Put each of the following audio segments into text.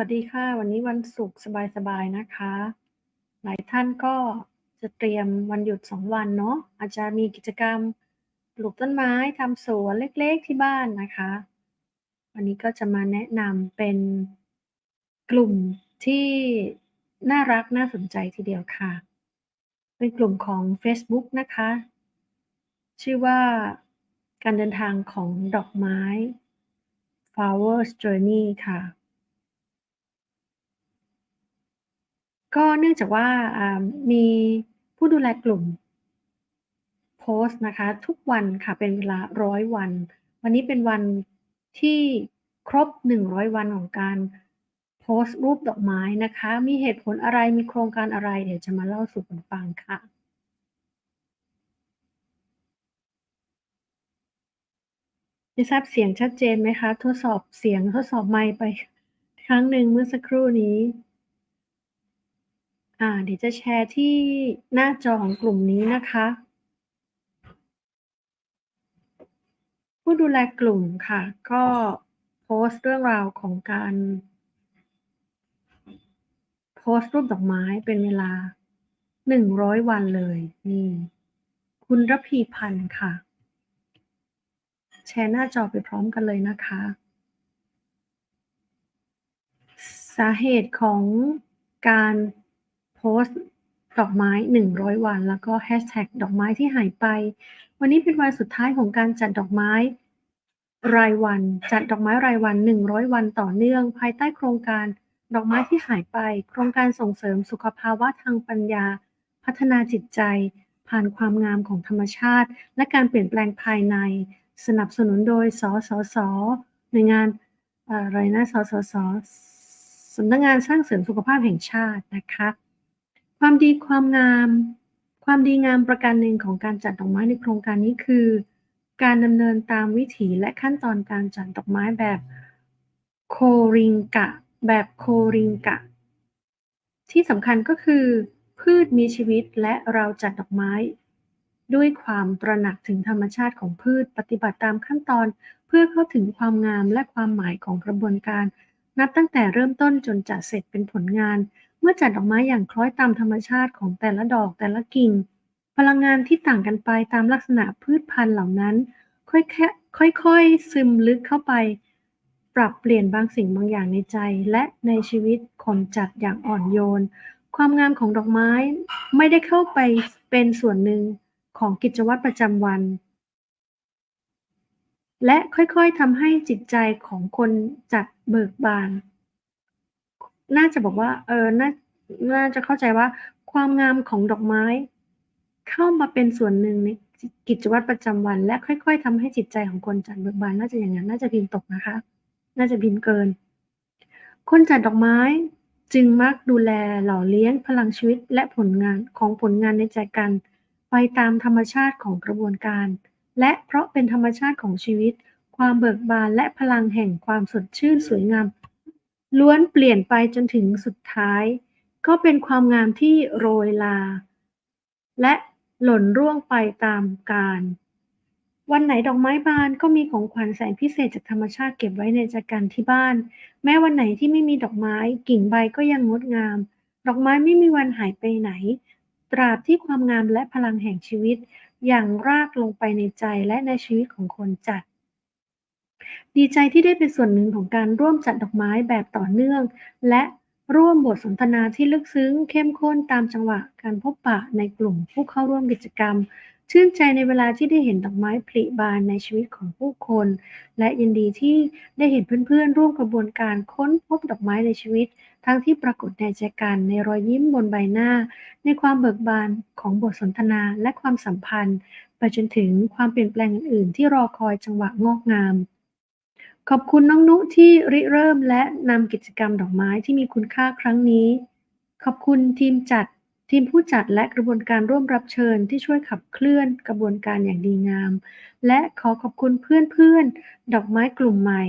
วัสดีค่ะ วันนี้วันศุกร์สบายๆนะคะ หลายท่านก็จะเตรียมวันหยุด2วันเนาะอาจจะมีกิจกรรมปลูกต้นไม้ทำสวนเล็กๆที่บ้านนะคะ วันนี้ก็จะมาแนะนำเป็นกลุ่มที่น่ารักน่าสนใจทีเดียวค่ะ เป็นกลุ่มของเฟซบุ๊กนะคะ ชื่อว่าการเดินทางของดอกไม้ Flowers Journey ค่ะ ก็เนื่องจากว่ามีผู้ดูแลกลุ่มโพสต์นะคะ ทุกวันค่ะเป็นเวลา100วัน วันนี้เป็นวันที่ครบ 100 วันของการโพสต์รูปดอกไม้นะคะ มีเหตุผลอะไรมีโครงการอะไร เดี๋ยวจะมาเล่าสู่กันฟังค่ะไม่ทราบเสียงชัดเจนไหมคะ?ทดสอบเสียงทดสอบไมค์ไปครั้งหนึ่งเมื่อสักครู่นี้ อ่า เดี๋ยวจะแชร์ที่หน้าจอของกลุ่มนี้นะคะ ผู้ดูแลกลุ่มค่ะ ก็โพสต์เรื่องราวของการ โพสต์รูปดอกไม้เป็นเวลา100วันเลยนี่คุณระพีพันธ์ค่ะ แชร์หน้าจอไปพร้อมกันเลยนะคะ สาเหตุของการ โพสต์ดอกไม้ 100 วัน แล้วก็แฮชแท็กดอกไม้ที่หายไป วันนี้เป็นวันสุดท้ายของการจัดดอกไม้รายวัน จัดดอกไม้รายวัน 100 วันต่อเนื่อง ภายใต้โครงการดอกไม้ที่หายไป โครงการส่งเสริมสุขภาวะทางปัญญา พัฒนาจิตใจ ผ่านความงามของธรรมชาติ และการเปลี่ยนแปลงภายใน สนับสนุนโดย สสส.หน่วยงานเอ่ออะไรนะ สสส.สำนักงานสร้างเสริมสุขภาพแห่งชาตินะคะ ความดีความงาม ความดีงามประการหนึ่งของการจัดดอกไม้ในโครงการนี้คือ การดำเนินตามวิถีและขั้นตอนการจัดดอกไม้แบบ Khoringa แบบ Khoringa ที่สำคัญก็คือ พืชมีชีวิตและเราจัดดอกไม้ ด้วยความตระหนักถึงธรรมชาติของพืชปฏิบัติตามขั้นตอน เพื่อเข้าถึงความงามและความหมายของกระบวนการ นับตั้งแต่เริ่มต้นจนจัดเสร็จเป็นผลงาน มื่อจัดดอกไม้อย่างคล้อยตามธรรมชาติของแต่ละดอกแต่ละกิ่ง พลังงานที่ต่างกันไปตามลักษณะพืชพันธุ์เหล่านั้นค่อยแค่ค่อยๆซึมลึกเข้าไป ปรับเปลี่ยนบางสิ่งบางอย่างในใจ และในชีวิตคนจัดอย่างอ่อนโยน ความงามของดอกไม้ไม่ได้เข้าไปเป็นส่วนหนึ่งของกิจวัตรประจำวัน และค่อยๆทำให้จิตใจของคนจัดเบิกบาน น่าจะบอกว่า เออน่าน่าจะเข้าใจว่าความงามของดอกไม้ เข้ามาเป็นส่วนหนึ่งในกิจวัตรประจำวัน และค่อยๆทำให้จิตใจของคนจัดเบิกบานน่าจะอย่างงั้น น่าจะพิมพ์ตกนะคะ น่าจะพิมพ์เกิน คนจัดดอกไม้จึงมักดูแลหล่อเลี้ยงพลังชีวิตและผลงานของผลงานในใจกัน ไปตามธรรมชาติของกระบวนการ และเพราะเป็นธรรมชาติของชีวิต ความเบิกบานและพลังแห่งความสดชื่นสวยงาม ล้วนเปลี่ยนไปจนถึงสุดท้าย ก็เป็นความงามที่โรยลา และหล่นร่วงไปตามกาลวันไหนดอกไม้บานก็มีของขวัญแสนพิเศษจากธรรมชาติเก็บไว้ในแจกันที่บ้าน แม้วันไหนที่ไม่มีดอกไม้กิ่งใบก็ยังงดงาม ดอกไม้ไม่มีวันหายไปไหน ตราบที่ความงามและพลังแห่งชีวิต อยังรากลงไปในใจและในชีวิตของคนจัด ดีใจที่ได้เป็นส่วนหนึ่งของการร่วมจัดดอกไม้แบบต่อเนื่อง และร่วมบทสนทนาที่ลึกซึ้ง เข้มข้นตามจังหวะการพบปะในกลุ่มผู้เข้าร่วมกิจกรรม ชื่นใจในเวลาที่ได้เห็นดอกไม้ผลิบานในชีวิตของผู้คน และยินดีที่ได้เห็นเพื่อนๆ ร่วมกระบวนการค้นพบดอกไม้ในชีวิต ทั้งที่ปรากฏในแจกันในรอยยิ้มบนใบหน้า ในความเบิกบานของบทสนทนาและความสัมพันธ์ ไปจนถึงความเปลี่ยนแปลงอื่นๆ ที่รอคอยจังหวะงอกงาม ขอบคุณน้องนุที่ริเริ่มและนำกิจกรรมดอกไม้ที่มีคุณค่าครั้งนี้ ขอบคุณทีมจัด ทีมผู้จัดและกระบวนการร่วมรับเชิญที่ช่วยขับเคลื่อนกระบวนการอย่างดีงาม และขอขอบคุณเพื่อนๆ ดอกไม้กลุ่มใหม่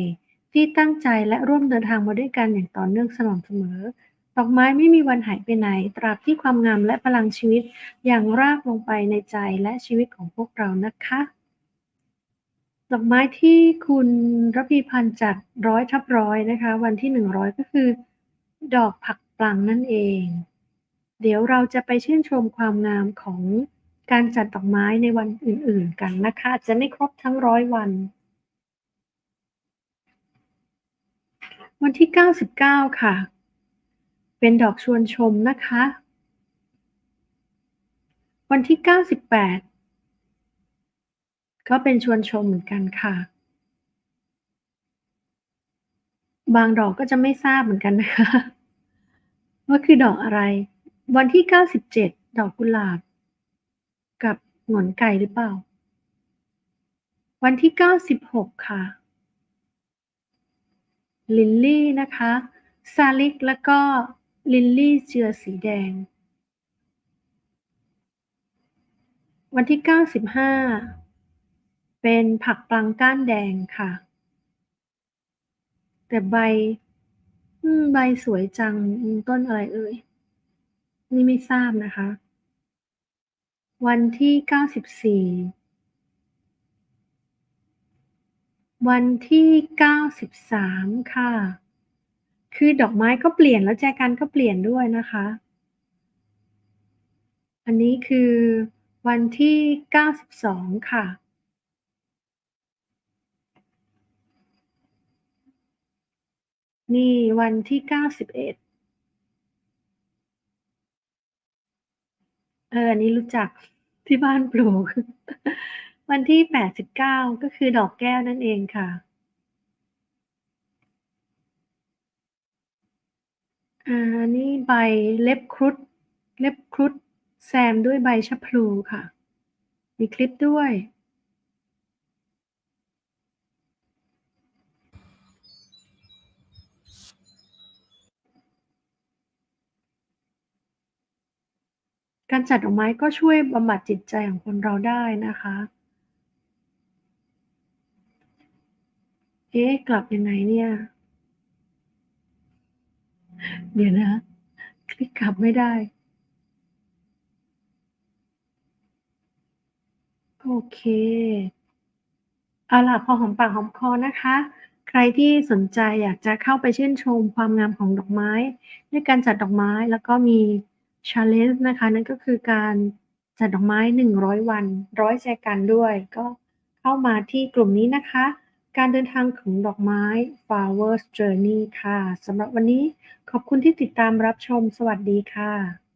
ที่ตั้งใจและร่วมเดินทางมาด้วยกันอย่างต่อเนื่องสม่ำเสมอ ดอกไม้ไม่มีวันหายไปไหน ตราบที่ความงามและพลังชีวิตยังรากลงไปในใจและชีวิตของพวกเรานะคะ ดอกไม้ที่คุณระพีพันธ์จัด100/100นะคะ วันที่100ก็คือ ดอกผักปลังนั่นเอง เดี๋ยวเราจะไปชื่นชมความงามของการจัดดอกไม้ในวันอื่นๆกันนะคะอาจจะไม่ครบทั้ง100วัน วันที่ 99 ค่ะ เป็นดอกชวนชมนะคะ วันที่ 98 ก็เป็นชวนชมเหมือนกันค่ะ บางดอกก็จะไม่ทราบเหมือนกันนะคะว่าคือดอกอะไร วันที่ 97 ดอกกุหลาบ กับหงอนไก่หรือเปล่า วันที่ 96 ค่ะ ลิลลี่นะคะซาลิกแล้วก็ลิลลี่เจือสีแดง วันที่ 95 เป็นผักปลังก้านแดงค่ะ แต่ใบใบสวยจังต้นอะไรเอ่ย นี่ไม่ทราบนะคะ วันที่94วันที่93ค่ะ คือดอกไม้ก็เปลี่ยนแล้วแจกันก็เปลี่ยนด้วยนะคะ อันนี้คือวันที่92ค่ะ นี่วันที่91เอ็ดเอออันนี้รู้จักที่บ้านปลูก วันที่89ก็คือดอกแก้วนั่นเองค่ะอ่านี่ใบเล็บครุฑเล็บครุฑแซมด้วยใบชะพลูค่ะ มีคลิปด้วย การจัดดอกไม้ก็ช่วยบำบัดจิตใจของคนเราได้นะคะ เอ๊ะกลับยังไงเนี่ย?เดี๋ยวนะ คลิกกลับไม่ได้ โอเคเอาล่ะพอหอมปากหอมคอนะคะ ใครที่สนใจอยากจะเข้าไปชื่นชมความงามของดอกไม้ ด้วยการจัดดอกไม้แล้วก็มี challenge นะคะ นั่นก็คือการจัดดอกไม้ 100 วันร้อยแจกันด้วย ก็เข้ามาที่กลุ่มนี้นะคะ การเดินทางของดอกไม้ Flowers Journey ค่ะสำหรับวันนี้ขอบคุณที่ติดตามรับชมสวัสดีค่ะ